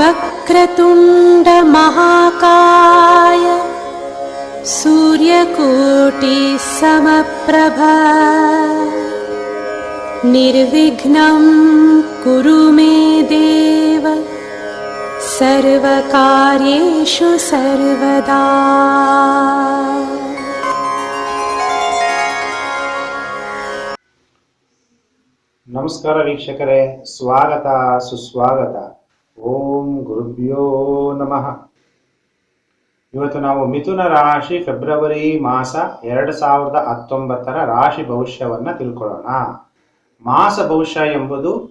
वक्रतुण्डमहाकाय सूर्यकोटिः समप्रभा निर्विघ्नं कुरु मे देव सर्वकार्येषु सर्वदा ನಮಸ್ಕಾರ ವೀಕ್ಷಕರೇ ಸ್ವಾಗತ ಸುಸ್ವಾಗತ ಓಂ ಗುರುಭ್ಯೋ ನಮಃ. ಇವತ್ತು ನಾವು ಮಿಥುನ ರಾಶಿ ಫೆಬ್ರವರಿ ಮಾಸ ಎರಡು ಸಾವಿರದ ಹತ್ತೊಂಬತ್ತರ ರಾಶಿ ಭವಿಷ್ಯವನ್ನ ತಿಳ್ಕೊಳ್ಳೋಣ. ಮಾಸ ಭವಿಷ್ಯ ಎಂಬುದು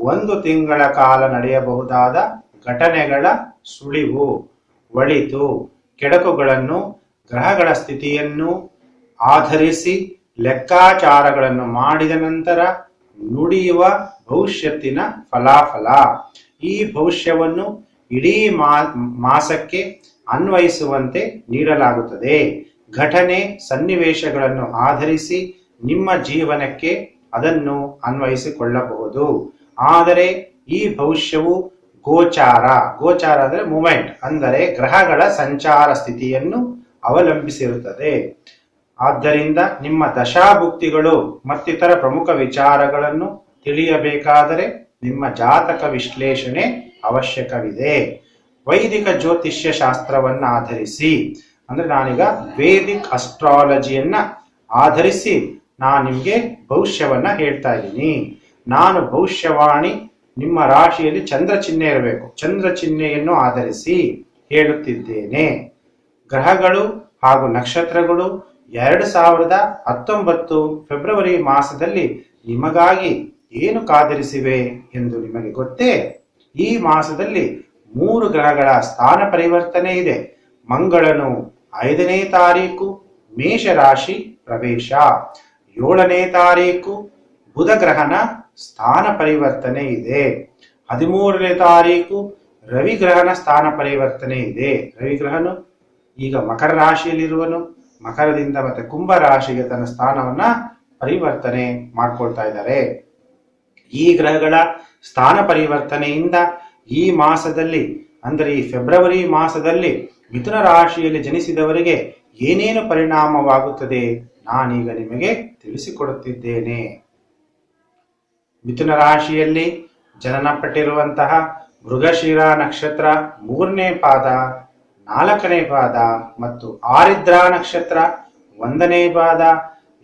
ಒಂದು ತಿಂಗಳ ಕಾಲ ನಡೆಯಬಹುದಾದ ಘಟನೆಗಳ ಸುಳಿವು, ಒಳಿತು, ಕೆಡಕುಗಳನ್ನು, ಗ್ರಹಗಳ ಸ್ಥಿತಿಯನ್ನು ಆಧರಿಸಿ ಲೆಕ್ಕಾಚಾರಗಳನ್ನು ಮಾಡಿದ ನಂತರ ನುಡಿಯುವ ಭವಿಷ್ಯತ್ತಿನ ಫಲಾಫಲ. ಈ ಭವಿಷ್ಯವನ್ನು ಇಡೀ ಮಾಸಕ್ಕೆ ಅನ್ವಯಿಸುವಂತೆ ನೀಡಲಾಗುತ್ತದೆ. ಘಟನೆ ಸನ್ನಿವೇಶಗಳನ್ನು ಆಧರಿಸಿ ನಿಮ್ಮ ಜೀವನಕ್ಕೆ ಅದನ್ನು ಅನ್ವಯಿಸಿಕೊಳ್ಳಬಹುದು. ಆದರೆ ಈ ಭವಿಷ್ಯವು ಗೋಚಾರ. ಗೋಚಾರ ಅಂದರೆ ಮೂಮೆಂಟ್, ಅಂದರೆ ಗ್ರಹಗಳ ಸಂಚಾರ ಸ್ಥಿತಿಯನ್ನು ಅವಲಂಬಿಸಿರುತ್ತದೆ. ಆದ್ದರಿಂದ ನಿಮ್ಮ ದಶಾಭುಕ್ತಿಗಳು ಮತ್ತಿತರ ಪ್ರಮುಖ ವಿಚಾರಗಳನ್ನು ತಿಳಿಯಬೇಕಾದರೆ ನಿಮ್ಮ ಜಾತಕ ವಿಶ್ಲೇಷಣೆ ಅವಶ್ಯಕವಿದೆ. ವೈದಿಕ ಜ್ಯೋತಿಷ್ಯ ಶಾಸ್ತ್ರವನ್ನ ಆಧರಿಸಿ, ಅಂದ್ರೆ ನಾನೀಗ ವೇದಿಕ್ ಅಸ್ಟ್ರಾಲಜಿಯನ್ನ ಆಧರಿಸಿ ನಾನು ನಿಮಗೆ ಭವಿಷ್ಯವನ್ನ ಹೇಳ್ತಾ ಇದ್ದೀನಿ. ನಾನು ಭವಿಷ್ಯವಾಣಿ ನಿಮ್ಮ ರಾಶಿಯಲ್ಲಿ ಚಂದ್ರ ಚಿಹ್ನೆ ಇರಬೇಕು. ಚಂದ್ರ ಚಿಹ್ನೆಯನ್ನು ಆಧರಿಸಿ ಹೇಳುತ್ತಿದ್ದೇನೆ. ಗ್ರಹಗಳು ಹಾಗೂ ನಕ್ಷತ್ರಗಳು ಎರಡು ಸಾವಿರದ ಹತ್ತೊಂಬತ್ತು ಫೆಬ್ರವರಿ ಮಾಸದಲ್ಲಿ ನಿಮಗಾಗಿ ಏನು ಕಾದರಿಸಿವೆ ಎಂದು ನಿಮಗೆ ಗೊತ್ತೇ? ಈ ಮಾಸದಲ್ಲಿ ಮೂರು ಗ್ರಹಗಳ ಸ್ಥಾನ ಪರಿವರ್ತನೆ ಇದೆ. ಮಂಗಳನು ಐದನೇ ತಾರೀಕು, ಮೇಷರಾಶಿ ಪ್ರವೇಶ. ಏಳನೇ ತಾರೀಕು, ಬುಧ ಗ್ರಹನ ಸ್ಥಾನ ಪರಿವರ್ತನೆ ಇದೆ. ಹದಿಮೂರನೇ ತಾರೀಕು, ರವಿ ಗ್ರಹನ ಸ್ಥಾನ ಪರಿವರ್ತನೆ ಇದೆ. ರವಿ ಗ್ರಹನು ಈಗ ಮಕರ ರಾಶಿಯಲ್ಲಿರುವನು. ಮಕರದಿಂದ ಮತ್ತೆ ಕುಂಭ ರಾಶಿಗೆ ತನ್ನ ಸ್ಥಾನವನ್ನ ಪರಿವರ್ತನೆ ಮಾಡ್ಕೊಳ್ತಾ ಇದ್ದಾರೆ. ಈ ಗ್ರಹಗಳ ಸ್ಥಾನ ಪರಿವರ್ತನೆಯಿಂದ ಈ ಮಾಸದಲ್ಲಿ, ಅಂದರೆ ಈ ಫೆಬ್ರವರಿ ಮಾಸದಲ್ಲಿ ಮಿಥುನ ರಾಶಿಯಲ್ಲಿ ಜನಿಸಿದವರಿಗೆ ಏನೇನು ಪರಿಣಾಮವಾಗುತ್ತದೆ ನಾನೀಗ ನಿಮಗೆ ತಿಳಿಸಿಕೊಡುತ್ತಿದ್ದೇನೆ. ಮಿಥುನ ರಾಶಿಯಲ್ಲಿ ಜನನ ಪಟ್ಟಿರುವಂತಹ ಮೃಗಶಿರ ನಕ್ಷತ್ರ ಮೂರನೇ ಪಾದ, ನಾಲ್ಕನೇ ಪಾದ ಮತ್ತು ಆರಿದ್ರ ನಕ್ಷತ್ರ ಒಂದನೇ ಪಾದ,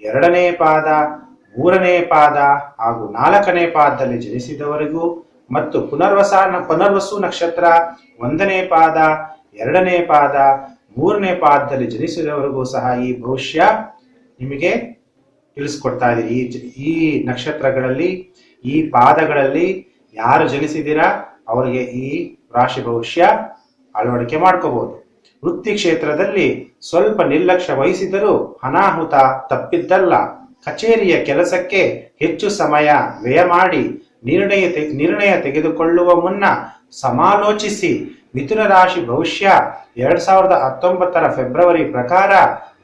ಎರಡನೇ ಪಾದ ಮೂರನೇ ಪಾದ ಹಾಗೂ ನಾಲ್ಕನೇ ಪಾದದಲ್ಲಿ ಜನಿಸಿದವರಿಗೂ ಮತ್ತು ಪುನರ್ವಸ ಪುನರ್ವಸು ನಕ್ಷತ್ರ ಒಂದನೇ ಪಾದ, ಎರಡನೇ ಪಾದ, ಮೂರನೇ ಪಾದದಲ್ಲಿ ಜನಿಸಿದವರಿಗೂ ಸಹ ಈ ಭವಿಷ್ಯ ನಿಮಗೆ ತಿಳಿಸ್ಕೊಡ್ತಾ ಇದೆ ಈ ಈ ನಕ್ಷತ್ರಗಳಲ್ಲಿ, ಈ ಪಾದಗಳಲ್ಲಿ ಯಾರು ಜನಿಸಿದ್ದೀರಾ ಅವರಿಗೆ ಈ ರಾಶಿ ಭವಿಷ್ಯ ಅಳವಡಿಕೆ ಮಾಡ್ಕೋಬಹುದು ವೃತ್ತಿ ಕ್ಷೇತ್ರದಲ್ಲಿ ಸ್ವಲ್ಪ ನಿರ್ಲಕ್ಷ್ಯ ವಹಿಸಿದರೂ ಅನಾಹುತ ತಪ್ಪಿದ್ದಲ್ಲ. ಕಚೇರಿಯ ಕೆಲಸಕ್ಕೆ ಹೆಚ್ಚು ಸಮಯ ವ್ಯಯ ಮಾಡಿ ನಿರ್ಣಯ ನಿರ್ಣಯ ತೆಗೆದುಕೊಳ್ಳುವ ಮುನ್ನ ಸಮಾಲೋಚಿಸಿ. ಮಿಥುನ ರಾಶಿ ಭವಿಷ್ಯ ಎರಡ್ ಸಾವಿರದ ಹತ್ತೊಂಬತ್ತರ ಫೆಬ್ರವರಿ ಪ್ರಕಾರ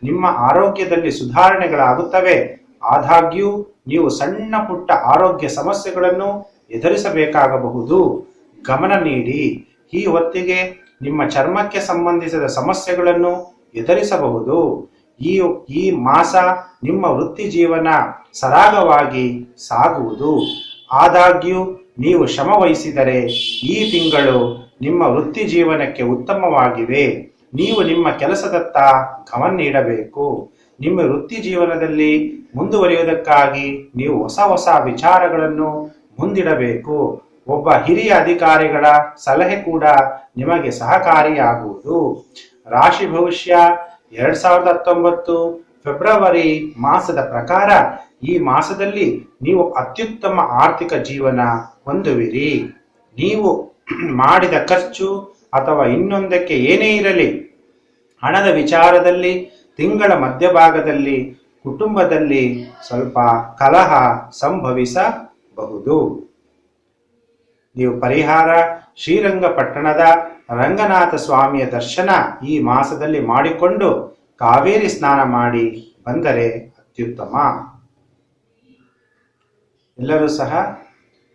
ನಿಮ್ಮ ಆರೋಗ್ಯದಲ್ಲಿ ಸುಧಾರಣೆಗಳಾಗುತ್ತವೆ. ಆದಾಗ್ಯೂ, ನೀವು ಸಣ್ಣ ಪುಟ್ಟ ಆರೋಗ್ಯ ಸಮಸ್ಯೆಗಳನ್ನು ಎದುರಿಸಬೇಕಾಗಬಹುದು. ಗಮನ ನೀಡಿ. ಈ ಹೊತ್ತಿಗೆ ನಿಮ್ಮ ಚರ್ಮಕ್ಕೆ ಸಂಬಂಧಿಸಿದ ಸಮಸ್ಯೆಗಳನ್ನು ಎದುರಿಸಬಹುದು. ಈ ಈ ಮಾಸ ನಿಮ್ಮ ವೃತ್ತಿ ಜೀವನ ಸರಾಗವಾಗಿ ಸಾಗುವುದು. ಆದಾಗ್ಯೂ, ನೀವು ಶ್ರಮವಹಿಸಿದರೆ ಈ ತಿಂಗಳು ನಿಮ್ಮ ವೃತ್ತಿ ಜೀವನಕ್ಕೆ ಉತ್ತಮವಾಗಿವೆ. ನೀವು ನಿಮ್ಮ ಕೆಲಸದತ್ತ ಗಮನ ನೀಡಬೇಕು. ನಿಮ್ಮ ವೃತ್ತಿ ಜೀವನದಲ್ಲಿ ಮುಂದುವರಿಯುವುದಕ್ಕಾಗಿ ನೀವು ಹೊಸ ಹೊಸ ವಿಚಾರಗಳನ್ನು ಮುಂದಿಡಬೇಕು. ಒಬ್ಬ ಹಿರಿಯ ಅಧಿಕಾರಿಗಳ ಸಲಹೆ ಕೂಡ ನಿಮಗೆ ಸಹಕಾರಿಯಾಗುವುದು. ರಾಶಿ ಭವಿಷ್ಯ, ಎರಡ್ ಸಾವಿರದ ಹತ್ತೊಂಬತ್ತು ಫೆಬ್ರವರಿ ಮಾಸದ ಪ್ರಕಾರ ಈ ಮಾಸದಲ್ಲಿ ನೀವು ಅತ್ಯುತ್ತಮ ಆರ್ಥಿಕ ಜೀವನ ಹೊಂದುವಿರಿ. ನೀವು ಮಾಡಿದ ಖರ್ಚು ಅಥವಾ ಇನ್ನೊಂದಕ್ಕೆ ಏನೇ ಇರಲಿ, ಹಣದ ವಿಚಾರದಲ್ಲಿ, ತಿಂಗಳ ಮಧ್ಯಭಾಗದಲ್ಲಿ, ಕುಟುಂಬದಲ್ಲಿ ಸ್ವಲ್ಪ ಕಲಹ ಸಂಭವಿಸಬಹುದು. ನೀವು ಪರಿಹಾರ, ಶ್ರೀರಂಗಪಟ್ಟಣದ ರಂಗನಾಥ ಸ್ವಾಮಿಯ ದರ್ಶನ ಈ ಮಾಸದಲ್ಲಿ ಮಾಡಿಕೊಂಡು ಕಾವೇರಿ ಸ್ನಾನ ಮಾಡಿ ಬಂದರೆ ಅತ್ಯುತ್ತಮ. ಎಲ್ಲರೂ ಸಹ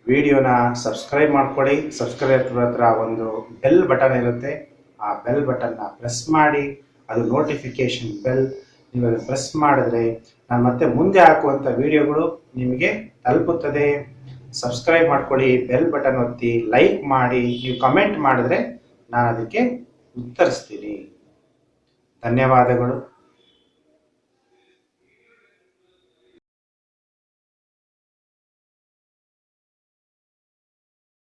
ವಿಡಿಯೋನ ಸಬ್ಸ್ಕ್ರೈಬ್ ಮಾಡ್ಕೊಳ್ಳಿ ಸಬ್ಸ್ಕ್ರೈಬ್ ಹತ್ರ ಒಂದು ಬೆಲ್ ಬಟನ್ ಇರುತ್ತೆ. ಆ ಬೆಲ್ ಬಟನ್ನ ಪ್ರೆಸ್ ಮಾಡಿ. ಅದು ನೋಟಿಫಿಕೇಶನ್ ಬೆಲ್. ನೀವು ಪ್ರೆಸ್ ಮಾಡಿದ್ರೆ ನಾನು ಮತ್ತೆ ಮುಂದೆ ಹಾಕುವಂಥ ವಿಡಿಯೋಗಳು ನಿಮಗೆ ತಲುಪುತ್ತದೆ. ಸಬ್ಸ್ಕ್ರೈಬ್ ಮಾಡ್ಕೊಳ್ಳಿ ಬೆಲ್ ಬಟನ್ ಒತ್ತಿ ಲೈಕ್ ಮಾಡಿ. ನೀವು ಕಮೆಂಟ್ ಮಾಡಿದ್ರೆ ನಾನು ಅದಕ್ಕೆ ಉತ್ತರಿಸ್ತೀನಿ. ಧನ್ಯವಾದಗಳು.